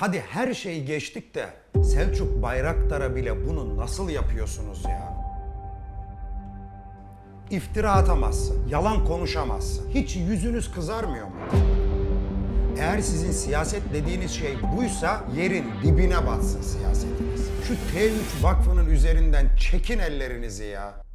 Hadi her şeyi geçtik de Selçuk Bayraktar'a bile bunu nasıl yapıyorsunuz ya? İftira atamazsın, yalan konuşamazsın. Hiç yüzünüz kızarmıyor mu? Eğer sizin siyaset dediğiniz şey buysa yerin dibine batsın siyasetiniz. Şu T3 Vakfı'nın üzerinden çekin ellerinizi ya.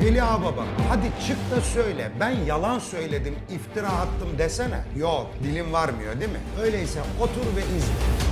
Veli Ağababa hadi çık da söyle ben yalan söyledim iftira attım desene. Yok dilim varmıyor değil mi? Öyleyse otur ve izle.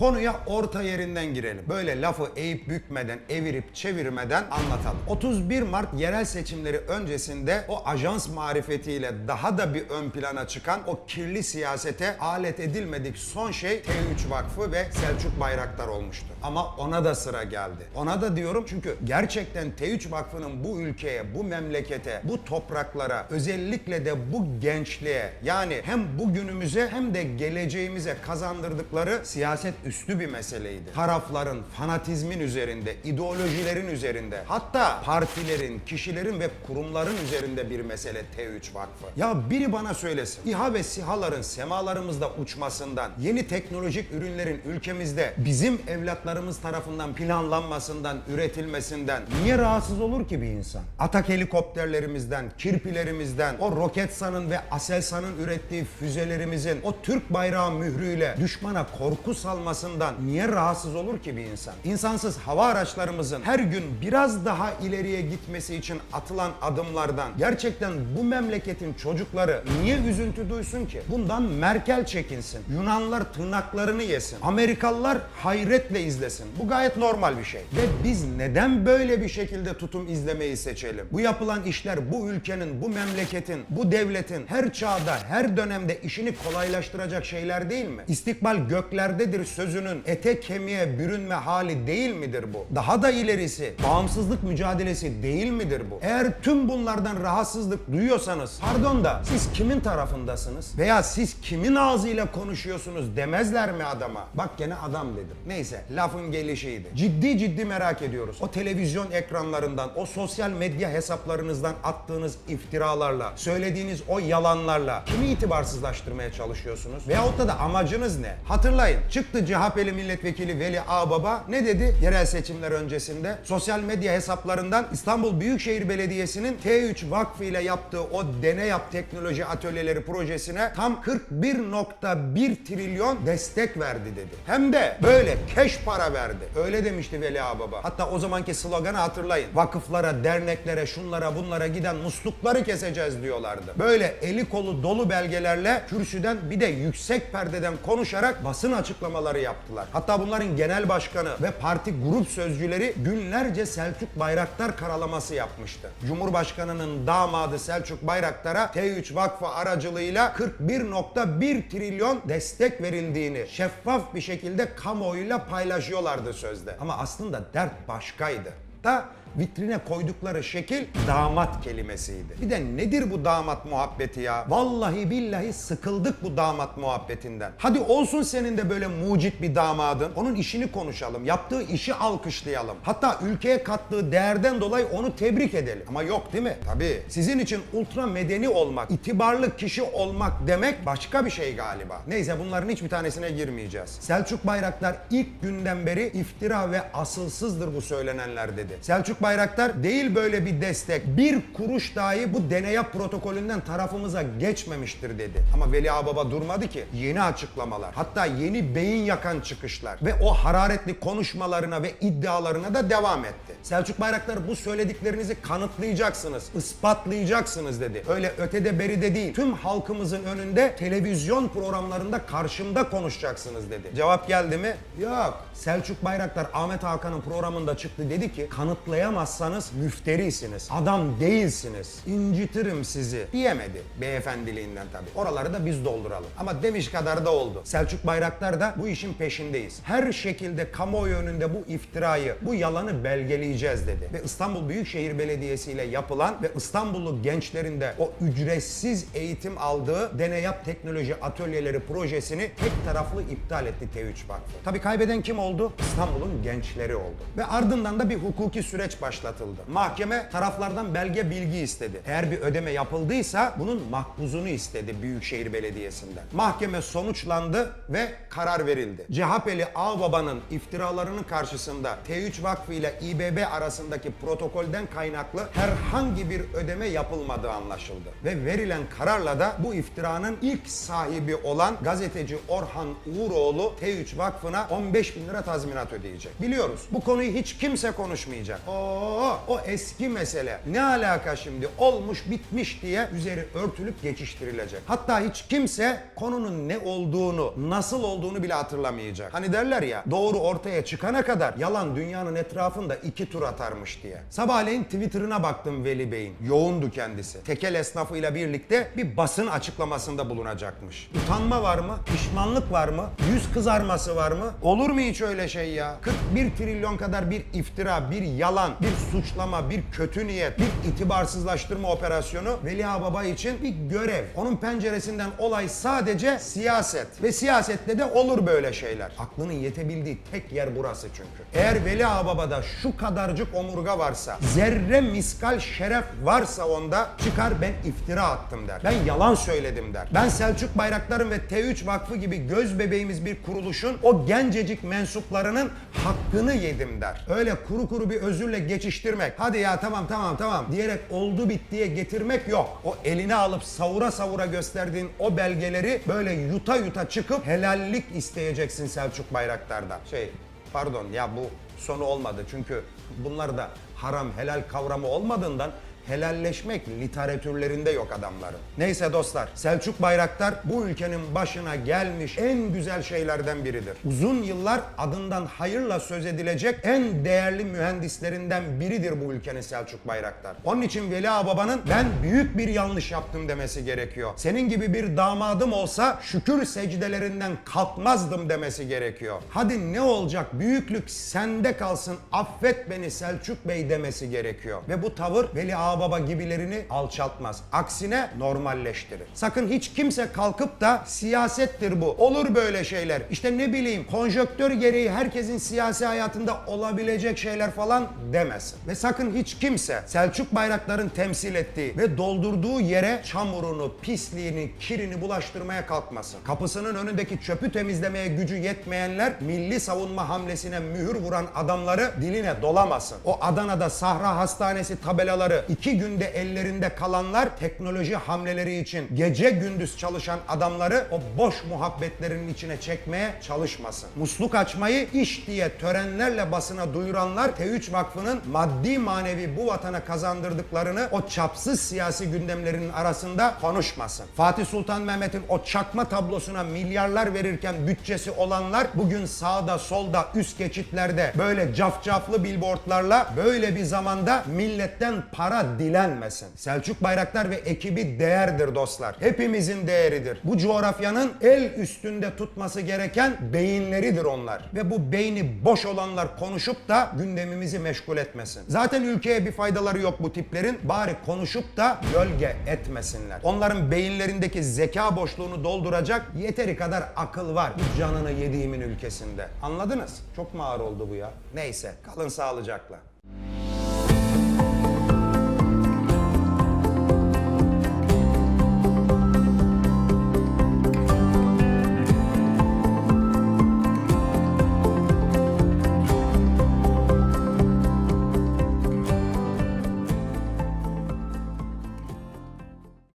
Konuya orta yerinden girelim. Böyle lafı eğip bükmeden, evirip çevirmeden anlatalım. 31 Mart yerel seçimleri öncesinde o ajans marifetiyle daha da bir ön plana çıkan o kirli siyasete alet edilmedik son şey T3 Vakfı ve Selçuk Bayraktar olmuştu. Ama ona da sıra geldi. Ona da diyorum çünkü gerçekten T3 Vakfı'nın bu ülkeye, bu memlekete, bu topraklara, özellikle de bu gençliğe yani hem bugünümüze hem de geleceğimize kazandırdıkları siyaset üstü bir meseleydi. Tarafların, fanatizmin üzerinde, ideolojilerin üzerinde, hatta partilerin, kişilerin ve kurumların üzerinde bir mesele T3 Vakfı. Ya biri bana söylesin, İHA ve SİHA'ların semalarımızda uçmasından, yeni teknolojik ürünlerin ülkemizde bizim evlatlarımız tarafından planlanmasından, üretilmesinden niye rahatsız olur ki bir insan? Atak helikopterlerimizden, kirpilerimizden, o Roketsan'ın ve Aselsan'ın ürettiği füzelerimizin o Türk bayrağı mührüyle düşmana korku salmasından niye rahatsız olur ki bir insan? İnsansız hava araçlarımızın her gün biraz daha ileriye gitmesi için atılan adımlardan gerçekten bu memleketin çocukları niye üzüntü duysun ki? Bundan Merkel çekinsin. Yunanlar tırnaklarını yesin. Amerikalılar hayretle izlesin. Bu gayet normal bir şey. Ve biz neden böyle bir şekilde tutum izlemeyi seçelim? Bu yapılan işler bu ülkenin, bu memleketin, bu devletin her çağda, her dönemde işini kolaylaştıracak şeyler değil mi? İstikbal göklerdedir sözünün ete kemiğe bürünme hali değil midir bu? Daha da ilerisi bağımsızlık mücadelesi değil midir bu? Eğer tüm bunlardan rahatsızlık duyuyorsanız pardon da siz kimin tarafındasınız? Veya siz kimin ağzıyla konuşuyorsunuz demezler mi adama? Bak gene adam dedim. Neyse lafın gelişiydi. Ciddi ciddi merak ediyoruz. O televizyon ekranlarından, o sosyal medya hesaplarınızdan attığınız iftiralarla, söylediğiniz o yalanlarla kimi itibarsızlaştırmaya çalışıyorsunuz? Veyahut da, da amacınız ne? Hatırlayın çıktı CHP'li milletvekili Veli Ağbaba ne dedi yerel seçimler öncesinde? Sosyal medya hesaplarından İstanbul Büyükşehir Belediyesi'nin T3 Vakfı ile yaptığı o deney yap teknoloji atölyeleri projesine tam 41.1 trilyon destek verdi dedi. Hem de böyle keş para verdi. Öyle demişti Veli Ağbaba. Hatta o zamanki sloganı hatırlayın. Vakıflara, derneklere, şunlara bunlara giden muslukları keseceğiz diyorlardı. Böyle eli kolu dolu belgelerle kürsüden bir de yüksek perdeden konuşarak basın açıklamaları yaptılar. Hatta bunların genel başkanı ve parti grup sözcüleri günlerce Selçuk Bayraktar karalaması yapmıştı. Cumhurbaşkanının damadı Selçuk Bayraktar'a T3 Vakfı aracılığıyla 41.1 trilyon destek verildiğini şeffaf bir şekilde kamuoyuyla paylaşıyorlardı sözde. Ama aslında dert başkaydı. Da vitrine koydukları şekil damat kelimesiydi. Bir de nedir bu damat muhabbeti ya? Vallahi billahi sıkıldık bu damat muhabbetinden. Hadi olsun senin de böyle mucit bir damadın. Onun işini konuşalım. Yaptığı işi alkışlayalım. Hatta ülkeye kattığı değerden dolayı onu tebrik edelim. Ama yok değil mi? Tabii. Sizin için ultra medeni olmak, itibarlı kişi olmak demek başka bir şey galiba. Neyse bunların hiçbir tanesine girmeyeceğiz. Selçuk Bayraktar ilk günden beri iftira ve asılsızdır bu söylenenler dedi. Selçuk Bayraktar değil böyle bir destek. Bir kuruş dahi bu deneye protokolünden tarafımıza geçmemiştir dedi. Ama Veli Ağbaba durmadı ki. Yeni açıklamalar, hatta yeni beyin yakan çıkışlar ve o hararetli konuşmalarına ve iddialarına da devam etti. Selçuk Bayraktar bu söylediklerinizi kanıtlayacaksınız, ispatlayacaksınız dedi. Öyle ötede beride değil. Tüm halkımızın önünde televizyon programlarında karşımda konuşacaksınız dedi. Cevap geldi mi? Yok. Selçuk Bayraktar Ahmet Hakan'ın programında çıktı dedi ki kanıtlayamazsanız müfterisiniz. Adam değilsiniz. İncitirim sizi diyemedi beyefendiliğinden tabii. Oraları da biz dolduralım. Ama demiş kadar da oldu. Selçuk Bayraktar da bu işin peşindeyiz. Her şekilde kamuoyu önünde bu iftirayı, bu yalanı belgeleyeceğiz dedi. Ve İstanbul Büyükşehir Belediyesi ile yapılan ve İstanbullu gençlerinde o ücretsiz eğitim aldığı Deney Yap Teknoloji Atölyeleri projesini tek taraflı iptal etti T3 Vakfı. Tabii kaybeden kim oldu? İstanbul'un gençleri oldu. Ve ardından da bir hukuki süreç başlatıldı. Mahkeme taraflardan belge bilgi istedi. Eğer bir ödeme yapıldıysa bunun makbuzunu istedi Büyükşehir Belediyesi'nden. Mahkeme sonuçlandı ve karar verildi. CHP'li Ağbaba'nın iftiralarının karşısında T3 Vakfı ile İBB arasındaki protokolden kaynaklı herhangi bir ödeme yapılmadığı anlaşıldı. Ve verilen kararla da bu iftiranın ilk sahibi olan gazeteci Orhan Uğuroğlu T3 Vakfı'na 15 bin lira tazminat ödeyecek. Biliyoruz bu konuyu hiç kimse konuşmayacak. Oo, o eski mesele. Ne alaka şimdi olmuş bitmiş diye üzeri örtülüp geçiştirilecek. Hatta hiç kimse konunun ne olduğunu, nasıl olduğunu bile hatırlamayacak. Hani derler ya doğru ortaya çıkana kadar yalan dünyanın etrafında iki tur atarmış diye. Sabahleyin Twitter'ına baktım Veli Bey'in. Yoğundu kendisi. Tekel esnafıyla birlikte bir basın açıklamasında bulunacakmış. Utanma var mı? Pişmanlık var mı? Yüz kızarması var mı? Olur mu hiç öyle şey ya? 41 trilyon kadar bir iftira, bir yalan, bir suçlama, bir kötü niyet, bir itibarsızlaştırma operasyonu Veli Baba için bir görev. Onun penceresinden olay sadece siyaset. Ve siyasette de olur böyle şeyler. Aklının yetebildiği tek yer burası çünkü. Eğer Veli Baba'da şu kadarcık omurga varsa, zerre miskal şeref varsa onda çıkar ben iftira attım der. Ben yalan söyledim der. Ben Selçuk Bayraktar'ın ve T3 Vakfı gibi göz bebeğimiz bir kuruluşun o gencecik mensuplarının hakkını yedim der. Öyle kuru kuru bir özürle geçiştirmek, hadi ya tamam tamam tamam diyerek oldu bittiye getirmek yok. O eline alıp savura savura gösterdiğin o belgeleri böyle yuta yuta çıkıp helallik isteyeceksin Selçuk Bayraktar'dan. Şey pardon ya bu sonu olmadı çünkü bunlar da haram helal kavramı olmadığından helalleşmek literatürlerinde yok adamların. Neyse dostlar, Selçuk Bayraktar bu ülkenin başına gelmiş en güzel şeylerden biridir. Uzun yıllar adından hayırla söz edilecek en değerli mühendislerinden biridir bu ülkenin Selçuk Bayraktar. Onun için Veli Ağababa'nın ben büyük bir yanlış yaptım demesi gerekiyor. Senin gibi bir damadım olsa şükür secdelerinden kalkmazdım demesi gerekiyor. Hadi ne olacak büyüklük sende kalsın affet beni Selçuk Bey demesi gerekiyor. Ve bu tavır Veli Ağababa gibilerini alçaltmaz. Aksine normalleştirir. Sakın hiç kimse kalkıp da siyasettir bu. Olur böyle şeyler. İşte ne bileyim konjöktör gereği herkesin siyasi hayatında olabilecek şeyler falan demesin. Ve sakın hiç kimse Selçuk Bayraktar'ın temsil ettiği ve doldurduğu yere çamurunu, pisliğini, kirini bulaştırmaya kalkmasın. Kapısının önündeki çöpü temizlemeye gücü yetmeyenler milli savunma hamlesine mühür vuran adamları diline dolamasın. O Adana'da Sahra Hastanesi tabelaları iki günde ellerinde kalanlar teknoloji hamleleri için gece gündüz çalışan adamları o boş muhabbetlerinin içine çekmeye çalışmasın. Musluk açmayı iş diye törenlerle basına duyuranlar T3 Vakfı'nın maddi manevi bu vatana kazandırdıklarını o çapsız siyasi gündemlerinin arasında konuşmasın. Fatih Sultan Mehmet'in o çakma tablosuna milyarlar verirken bütçesi olanlar bugün sağda solda üst geçitlerde böyle cafcaflı billboardlarla böyle bir zamanda milletten para dilenmesin. Selçuk Bayraktar ve ekibi değerdir dostlar. Hepimizin değeridir. Bu coğrafyanın el üstünde tutması gereken beyinleridir onlar. Ve bu beyni boş olanlar konuşup da gündemimizi meşgul etmesin. Zaten ülkeye bir faydaları yok bu tiplerin. Bari konuşup da gölge etmesinler. Onların beyinlerindeki zeka boşluğunu dolduracak yeteri kadar akıl var. Bu canını yediğimin ülkesinde. Anladınız? Çok mu ağır oldu bu ya? Neyse kalın sağlıcakla.